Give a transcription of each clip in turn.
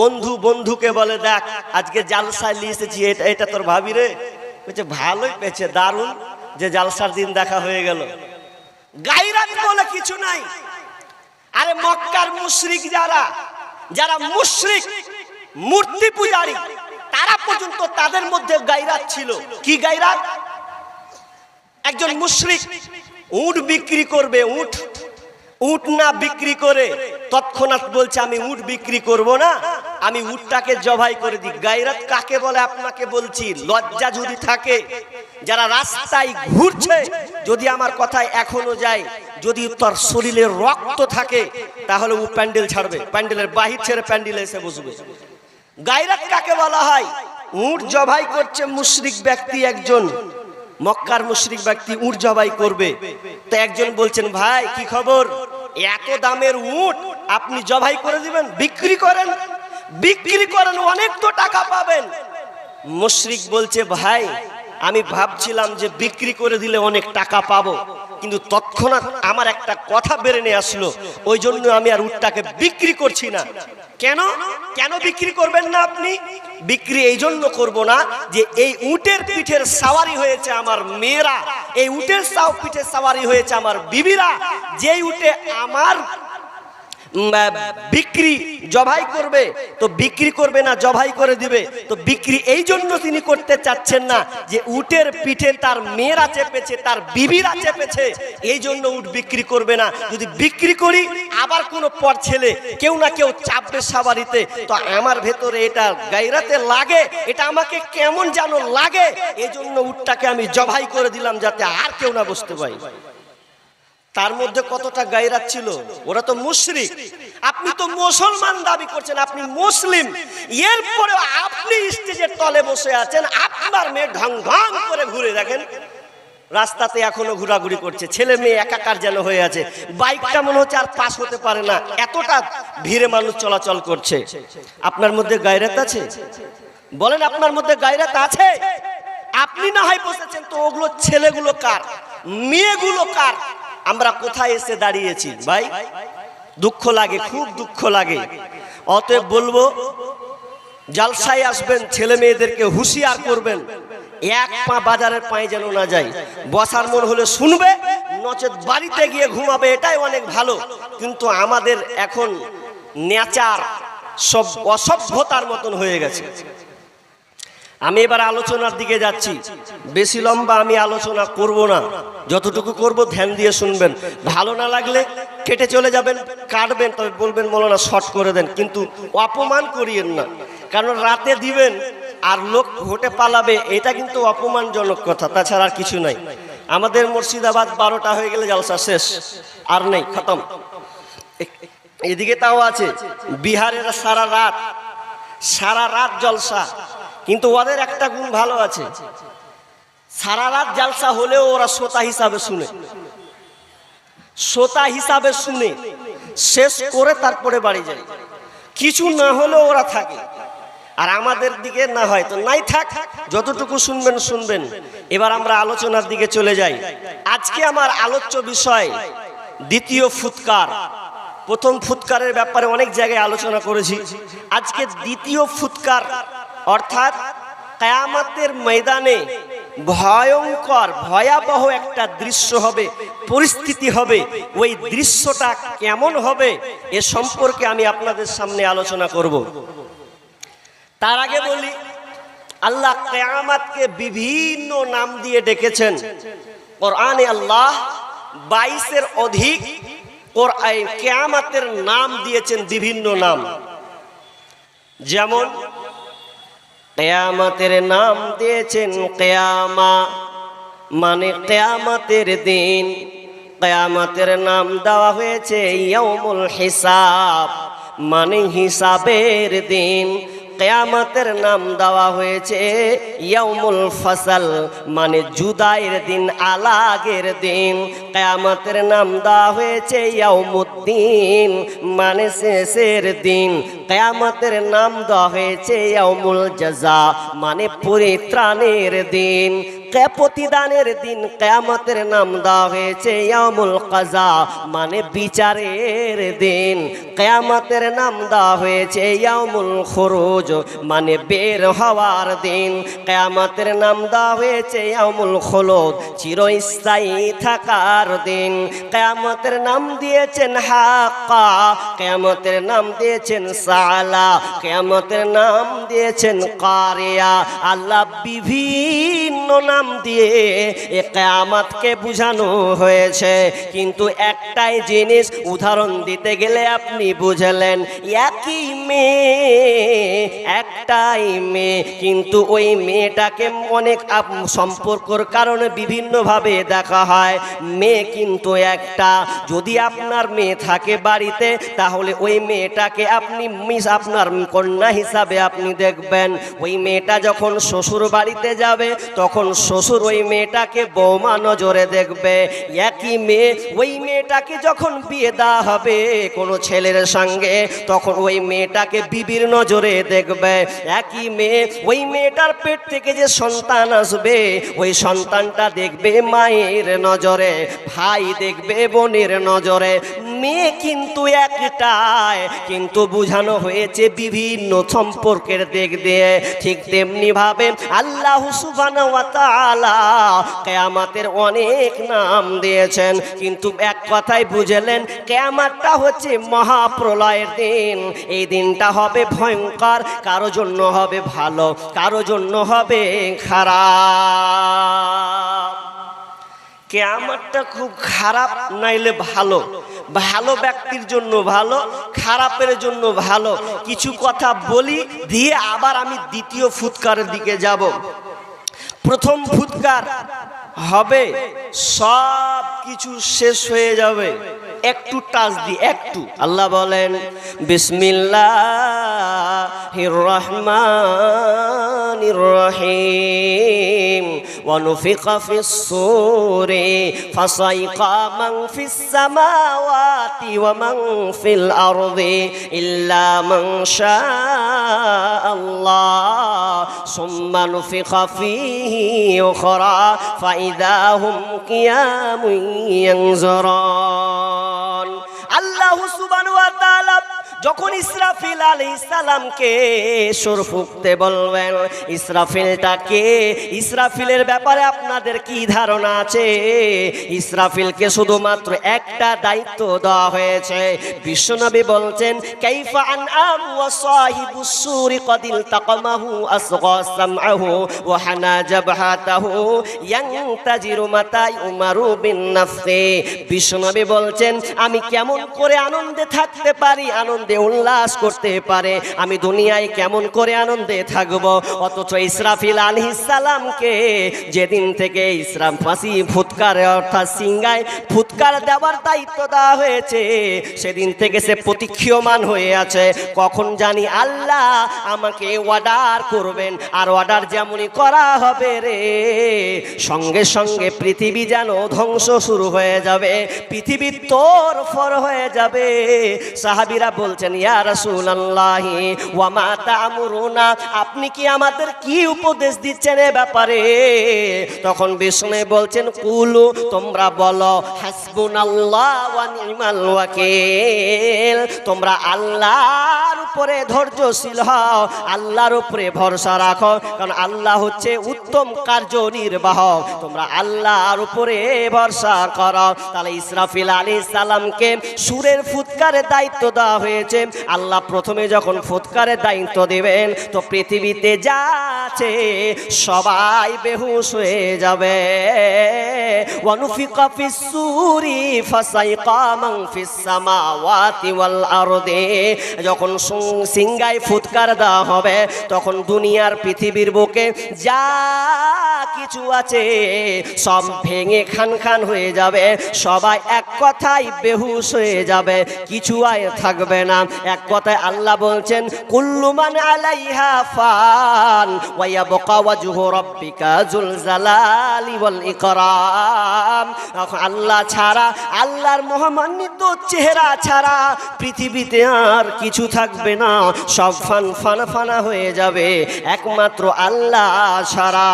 বন্ধু বন্ধুকে বলে, দেখ, আজকে জালসায় নিয়ে এসেছি, এটা এটা তোর ভাবি রে? বলছে, ভালোই পেয়েছে, দারুণ যে জালসার দিন দেখা হয়ে গেল। গাইরাত বলে কিছু নাই। আরে মক্কার মুশরিক যারা যারা মুশরিক, মূর্তি পূজারী, তারা পর্যন্ত তাদের মধ্যে গাইরাত ছিল। কি গাইরাত? একজন মুশরিক উট বিক্রি করবে, উট উট না বিক্রি করে তৎক্ষণাৎ বলছে, আমি উট বিক্রি করব না, আমি উটটাকে জবাই করে দিই। গাইরাত কাকে বলে আপনাকে বলছি, লজ্জা যদি থাকে, যারা রাস্তায় ঘুরছে, যদি আমার কথায় এখনও যায়, যদি তার শরীরে রক্ত থাকে, তাহলে ও প্যান্ডেল ছাড়বে, প্যান্ডেলের বাহির ছেড়ে প্যান্ডেলে এসে বসবে। গাইরাত কাকে বলা হয়? উট জবাই করছে মুশরিক ব্যক্তি একজন, মক্কার মুশরিক ব্যক্তি উট জবাই করবে। তো একজন বলছেন, ভাই, কি খবর? এত দামের উট আপনি জবাই করে দিবেন, বিক্রি করেন। বিক্রি করেন, অনেক তো টাকা পাবেন। মুশরিক বলছে, ভাই, আমি ভাবছিলাম যে বিক্রি করে দিলে অনেক টাকা পাবো, কিন্তু তৎক্ষণাৎ আমার একটা কথা বেড়ে নিয়ে আসলো। ওই জন্য আমি আর উটটাকে বিক্রি করছি না। কেন? কেন বিক্রি করবেন না আপনি? বিক্রি এই জন্য করব না যে এই উটের পিঠের সাওয়ারি হয়েছে আমার মেয়েরা। এই উটের সাও পিঠে সাওয়ারি হয়েছে আমার বিবিরা। যেই উটে আমার বিক্রি জবাই করবে, তো বিক্রি করবে না, জবাই করে দিবে। তো বিক্রি এই জন্য তিনি করতে চাচ্ছেন না যে উটের পিঠে তার মেয়েরা চেপেছে, তার বিবিরা চেপেছে, এই জন্য উট বিক্রি করবে না। যদি বিক্রি করি, আবার কোনো পর ছেলে, কেউ না কেউ চাপবে সাবারিতে তো আমার ভেতরে এটা গাইরাতে লাগে, এটা আমাকে কেমন যেন লাগে এই জন্য উটটাকে আমি জবাই করে দিলাম যাতে আর কেউ না বসতে পারি। তার মধ্যে কতটা গায়রাত ছিল? ওরা তো মুশরিক। আপনি তো মুসলমান দাবি করছেন, আপনি মুসলিম। এরপরে আপনি স্টেজের তলে বসে আছেন, আপনার মেয়ে ঢং ঢং করে ঘুরে দেখেন। রাস্তাতে এখনও ঘোরাঘুরি করছে, ছেলে মেয়ে একাকার যেন হয়ে আছে। বাইকটা মনে হচ্ছে আর পাস হতে পারে না, এতটা ভিড়ে মানুষ চলাচল করছে। আপনার মধ্যে গায়রাত আছে? বলেন, আপনার মধ্যে গায়রাত আছে? আপনি না হয় বসেছেন, তো ওগুলো ছেলেগুলো কার? মেয়েগুলো কার? আমরা কোথায় এসে দাঁড়িয়েছি? ভাই, দুঃখ লাগে, খুব দুঃখ লাগে। অতএব বলব, জালসায় আসবেন, ছেলে মেয়েদেরকে হুঁশিয়ার করবেন, এক পা বাজারের পায়ে যেন না যায়। বসার মন হলে শুনবে, নচেত বাড়িতে গিয়ে ঘুমাবে, এটাই অনেক ভালো। কিন্তু আমাদের এখন নেচার সব অসভ্যতার মতন হয়ে গেছে। আমি এবার আলোচনার দিকে যাচ্ছি। বেশি লম্বা আমি আলোচনা করব না। যতটুকু করব ধ্যান দিয়ে শুনবেন। ভালো না লাগলে কেটে চলে যাবেন, কাটবেন, তবে বলবেন না শর্ট করে দেন। কিন্তু অপমান করিয়েন না। কারণ রাতে দিবেন আর লোক ঘটে পালাবে, এটা কিন্তু অপমানজনক কথা, তাছাড়া আর কিছু নাই। আমাদের মুর্শিদাবাদ বারোটা হয়ে গেলে জলসা শেষ, আর নেই, খতম। এদিকে তাও আছে, বিহারের সারা রাত সারা রাত জলসা। কিন্তু ওদের একটা গুণ ভালো আছে। সারা রাত জালসা হলেও ওরা শ্রোতা হিসাবে শুনে। শ্রোতা হিসাবে শুনে, শেষ করে তারপরে বাড়ি যায়। কিছু না হলেও ওরা থাকে। আর আমাদের দিকে না হয় তো নাই থাক, যতটুকু শুনবেন শুনবেন। এবার আমরা আলোচনার দিকে চলে যাই। আজকে আমার আলোচ্য বিষয় দ্বিতীয় ফুৎকার। প্রথম ফুৎকারের ব্যাপারে অনেক জায়গায় আলোচনা করেছি। আজকে দ্বিতীয় ফুৎকার অর্থাৎ কায়ামাতের ময়দানে ভয়ঙ্কর, ভয়াবহ একটা দৃশ্য হবে, পরিস্থিতি হবে। ওই দৃশ্যটা কেমন হবে এ সম্পর্কে আমি আপনাদের সামনে আলোচনা করব। তার আগে বলি, আল্লাহ কেয়ামাতকে বিভিন্ন নাম দিয়ে ডেকেছেন। কোরআনে আল্লাহ বাইশের অধিক কেয়ামাতের নাম দিয়েছেন বিভিন্ন নাম। যেমন কেয়ামাতের নাম দিয়েছেন কেয়ামা। মানে কেয়ামাতের দিন। কেয়ামাতের নাম দেওয়া হয়েছে ইয়মুল হিসাব। মানে হিসাবের দিন। কেয়ামতের নাম দেওয়া হয়েছে ইয়ামুল ফসল মানে জুদাইয়ের দিন, আলাগের দিন। কেয়ামতের নাম দেওয়া হয়েছে ইয়ামুদ্দিন মানে শেষের দিন। কেয়ামতের নাম দেওয়া হয়েছে ইয়ামুল জাজা মানে পরিত্রাণের দিন। প্রতিদানের দিন কেয়ামতের নাম দেওয়া হয়েছে ইয়ামুল কাজা মানে বিচারের দিন। কেয়ামতের নাম দেওয়া হয়েছে ইয়ামুল খরুজ মানে বের হওয়ার দিন। কেয়ামতের নাম দেওয়া হয়েছে ইয়ামুল খোলদ, চিরস্থায়ী থাকার দিন। কেয়ামতের নাম দিয়েছেন হাক্কা, কেয়ামতের নাম দিয়েছেন সালা, কেয়ামতের নাম দিয়েছেন কারিয়া। আল্লাহ বিভিন্ন নাম দিয়ে এ কেয়ামতকে বুঝানো হয়েছে। কিন্তু একটাই জিনিস উদাহরণ দিতে গেলে আপনি বুঝলেন, একই মেয়ে, একটাই মেয়ে। কিন্তু ওই মেয়েটাকে অনেক সম্পর্কর কারণে বিভিন্নভাবে দেখা হয়। মেয়ে কিন্তু একটা। যদি আপনার মেয়ে থাকে বাড়িতে, তাহলে ওই মেয়েটাকে আপনি মিস, আপনার কন্যা হিসাবে আপনি দেখবেন। ওই মেয়েটা যখন শ্বশুর বাড়িতে যাবে, তখন শ্বশুর ওই মেয়েটাকে বৌমা নজরে দেখবে। একই মেয়ে ওই মেয়েটাকে যখন বিয়ে দেওয়া হবে কোনো ছেলের সঙ্গে, তখন ওই মেয়েটাকে বিবির নজরে দেখবে। একই মেয়ে ওই মেয়েটার পেট থেকে যে সন্তান আসবে, ওই সন্তানটা দেখবে মায়ের নজরে, ভাই দেখবে বোনের নজরে। মেয়ে কিন্তু একটাই, কিন্তু বোঝানো হয়েছে বিভিন্ন সম্পর্কের দিক দিয়ে। ঠিক তেমনি ভাবে আল্লাহ তাআলা অনেক নাম দিয়েছেন। কিন্তু এক কথাই বুঝলেন, কিয়ামতটা হচ্ছে মহাপ্রলয়ের দিন। এই দিনটা হবে ভয়ঙ্কর, কারও জন্য হবে ভালো, কারও জন্য হবে খারাপ। কেয়ামতটা খুব খারাপ নাইলে ভালো। ভালো ব্যক্তির জন্য ভালো, খারাপের জন্য ভালো। কিছু কথা বলি, দিয়ে আবার আমি দ্বিতীয় ফুৎকারের দিকে যাব। প্রথম ফুৎকার হবে, সব কিছু শেষ হয়ে যাবে। একটু টাচ দি একটু। আল্লাহ বলেন বিসমিল্লাহ রহমান الرحمن الرحيم ونفق في الصور فصيق من في السماوات ومن في الأرض إلا من شاء الله ثم نفق فيه أخرى فإذا هم قيام ينظرون الله سبحانه যখন ইসরাফিল আলাইহিস সালামকে সুর ফুঁকতে বলবেন ইসরাফিলটাকে ইসরাফিলের ব্যাপারে আপনাদের কি ধারণা আছে? ইসরাফিলকে শুধুমাত্র একটা দায়িত্ব দেওয়া হয়েছে। বিশ্বনবী বলছেন, কাইফা বিশ্বনবী বলছেন, আমি কেমন করে আনন্দে থাকতে পারি? আনন্দে উল্লাস করতে পারে, আমি দুনিয়ায় কেমন করে আনন্দে থাকব? অথচ ইসরাফিল সালামকে যেদিন থেকে ইসরাম ফাঁসি, ফুৎকার, অর্থাৎ সিংগায় ফুৎকার দেওয়ার দায়িত্ব দেওয়া হয়েছে, সেদিন থেকে সে প্রতীক্ষীয়মান হয়ে আছে। কখন জানি আল্লাহ আমাকে অর্ডার করবেন, আর অর্ডার যেমনই করা হবে রে, সঙ্গে সঙ্গে পৃথিবী যেন ধ্বংস শুরু হয়ে যাবে, পৃথিবী তোর ফর হয়ে যাবে। সাহাবিরা বলছেন, ইয়া রাসূলুল্লাহি, ওয়া মা তা'মুরুনা আপনি কি আমাদের কি উপদেশ দিচ্ছেন এ ব্যাপারে? তখন বিষ্ণু বলছেন, কুলু, তোমরা বলো, হাসবুনাল্লাহ ওয়া নি'মাল ওয়াকিল তোমরা আল্লাহর উপরে ধৈর্যশীল হও, আল্লাহর উপরে ভরসা রাখো, কারণ আল্লাহ হচ্ছে উত্তম কার্য নির্বাহক তোমরা আল্লাহর উপরে ভরসা করো। তাহলে ইসরাফিল আলী সালামকে সুরের ফুৎকারের দায়িত্ব দেওয়া হয়েছে। আল্লাহ প্রথমে যখন ফুৎকারের দায়িত্ব দেবেন, তো পৃথিবীতে যা আছে সবাই বেহুশ হয়ে যাবে। যখন সিংগায় ফুৎকার দেওয়া হবে, তখন দুনিয়ার পৃথিবীর বুকে যা কিছু আছে, সব ভেঙে খান খান হয়ে যাবে, সবাই এক কথায় বেহুশ হয়ে যাবে, কিছু আয় থাকবে না। এক কথায় আল্লাহ বলছেন কুল্লুমান আলাইহা ফান ওয়ায়াবকা ওয়াজহু রাব্বিকা যুল জালালি ওয়াল ইকরাম। আল্লাহ ছাড়া, আল্লাহর মহামান্বিত চেহারা ছাড়া পৃথিবীতে আর কিছু থাকবে না। সব ফান ফানা ফানা হয়ে যাবে, একমাত্র আল্লাহ ছাড়া।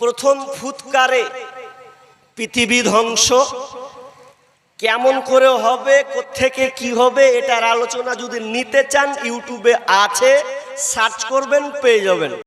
প্রথম ফুৎকারে পৃথিবী ধ্বংস। কেমন করে হবে থেকে কি হবে, এটার আলোচনা যদি নিতে চান, ইউটিউবে আছে, সার্চ করবেন, পেয়ে যাবেন।